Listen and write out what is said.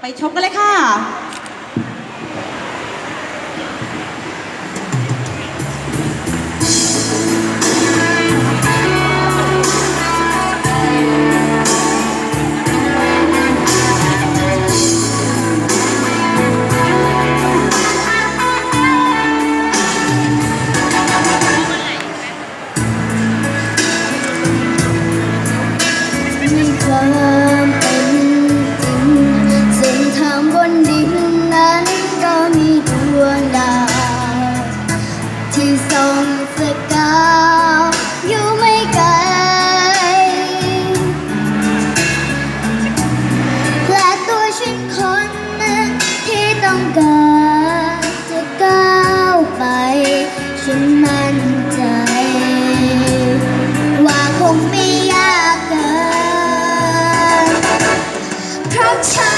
ไปชมกันเลยค่ะ Love. มสกาวอยู่ไม่ไกลและตัวฉันคนนึงที่ต้องการจกาวไป ฉันมั่นใจ ว่าคงไม่ยากเกินเพราะฉัน